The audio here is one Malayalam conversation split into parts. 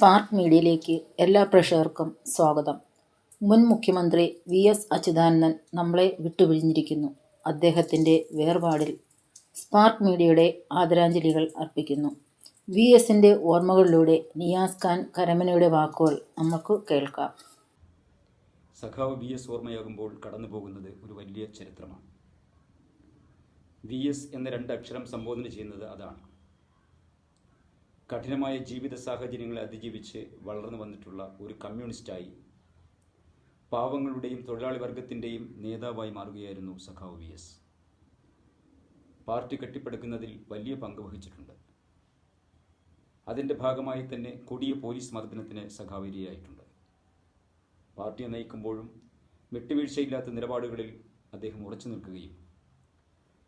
സ്പാർക്ക് മീഡിയയിലേക്ക് എല്ലാ പ്രേക്ഷകർക്കും സ്വാഗതം. മുൻ മുഖ്യമന്ത്രി വി എസ് അച്യുതാനന്ദൻ നമ്മളെ വിട്ടുപിഴിഞ്ഞിരിക്കുന്നു. അദ്ദേഹത്തിന്റെ വേർപാടിൽ സ്പാർക്ക് മീഡിയയുടെ ആദരാഞ്ജലികൾ അർപ്പിക്കുന്നു. വി എസിന്റെ ഓർമ്മകളിലൂടെ നിയാസ് ഖാൻ കരമനയുടെ വാക്കുകൾ നമുക്ക് കേൾക്കാം. സഖാവ് വി എസ് ഓർമ്മയാകുമ്പോൾ കടന്നു പോകുന്നത് ഒരു വലിയ ചരിത്രമാണ്. വി എസ് എന്ന രണ്ട് അക്ഷരം സംബോധന ചെയ്യുന്നത് അതാണ്. കഠിനമായ ജീവിത സാഹചര്യങ്ങളെ അതിജീവിച്ച് വളർന്നു വന്നിട്ടുള്ള ഒരു കമ്മ്യൂണിസ്റ്റായി പാവങ്ങളുടെയും തൊഴിലാളി വർഗത്തിന്റെയും നേതാവായി മാറുകയായിരുന്നു സഖാവ് വി എസ്. പാർട്ടി കെട്ടിപ്പടുക്കുന്നതിൽ വലിയ പങ്ക് വഹിച്ചിട്ടുണ്ട്. അതിന്റെ ഭാഗമായി തന്നെ കൊടിയ പോലീസ് മർദ്ദനത്തിന് സഖാവ് ഇരയായിട്ടുണ്ട്. പാർട്ടിയെ നയിക്കുമ്പോഴും വിട്ടുവീഴ്ചയില്ലാത്ത നിലപാടുകളിൽ അദ്ദേഹം ഉറച്ചു നിൽക്കുകയും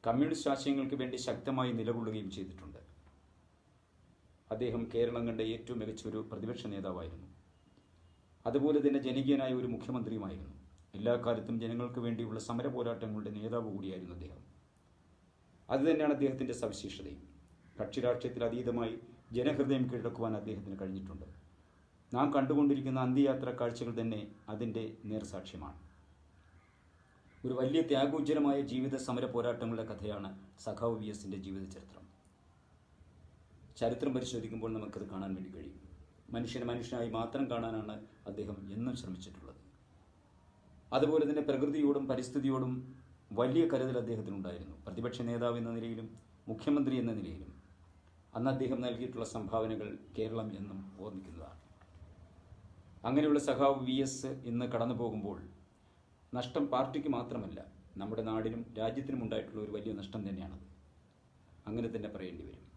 കമ്മ്യൂണിസ്റ്റ് ആശയങ്ങൾക്ക് വേണ്ടി ശക്തമായി നിലകൊള്ളുകയും ചെയ്തിട്ടുണ്ട്. അദ്ദേഹം കേരളം കണ്ട ഏറ്റവും മികച്ച ഒരു പ്രതിപക്ഷ നേതാവായിരുന്നു. അതുപോലെ തന്നെ ജനകീയനായ ഒരു മുഖ്യമന്ത്രിയുമായിരുന്നു. എല്ലാ കാലത്തും ജനങ്ങൾക്ക് വേണ്ടിയുള്ള സമര പോരാട്ടങ്ങളുടെ നേതാവ് കൂടിയായിരുന്നു അദ്ദേഹം. അതുതന്നെയാണ് അദ്ദേഹത്തിന്റെ സവിശേഷതയും. കക്ഷി രാഷ്ട്രീയത്തിൽ അതീതമായി ജനഹൃദയം കീഴടക്കുവാൻ അദ്ദേഹത്തിന് കഴിഞ്ഞിട്ടുണ്ട്. നാം കണ്ടുകൊണ്ടിരിക്കുന്ന അന്ത്യയാത്ര കാഴ്ചകൾ തന്നെ അതിന്റെ നേർസാക്ഷ്യമാണ്. ഒരു വലിയ ത്യാഗോജ്ജലമായ ജീവിത സമര പോരാട്ടങ്ങളുടെ കഥയാണ് സഖാവ് വി എസിന്റെ ജീവിത ചരിത്രം. ചരിത്രം പരിശോധിക്കുമ്പോൾ നമുക്കത് കാണാൻ വേണ്ടി കഴിയും. മനുഷ്യനെ മനുഷ്യനായി മാത്രം കാണാനാണ് അദ്ദേഹം എന്നും ശ്രമിച്ചിട്ടുള്ളത്. അതുപോലെ തന്നെ പ്രകൃതിയോടും പരിസ്ഥിതിയോടും വലിയ കരുതൽ അദ്ദേഹത്തിനുണ്ടായിരുന്നു. പ്രതിപക്ഷ നേതാവ് എന്ന നിലയിലും മുഖ്യമന്ത്രി എന്ന നിലയിലും. അന്ന് അദ്ദേഹം നൽകിയിട്ടുള്ള സംഭാവനകൾ കേരളം എന്നും ഓർമ്മിക്കുന്നതാണ്. അങ്ങനെയുള്ള സഖാവ് വി എസ് ഇന്ന് കടന്നു പോകുമ്പോൾ നഷ്ടം പാർട്ടിക്ക് മാത്രമല്ല നമ്മുടെ നാടിനും രാജ്യത്തിനും ഉണ്ടായിട്ടുള്ള ഒരു വലിയ നഷ്ടം തന്നെയാണത്. അങ്ങനെ തന്നെ പറയേണ്ടി വരും.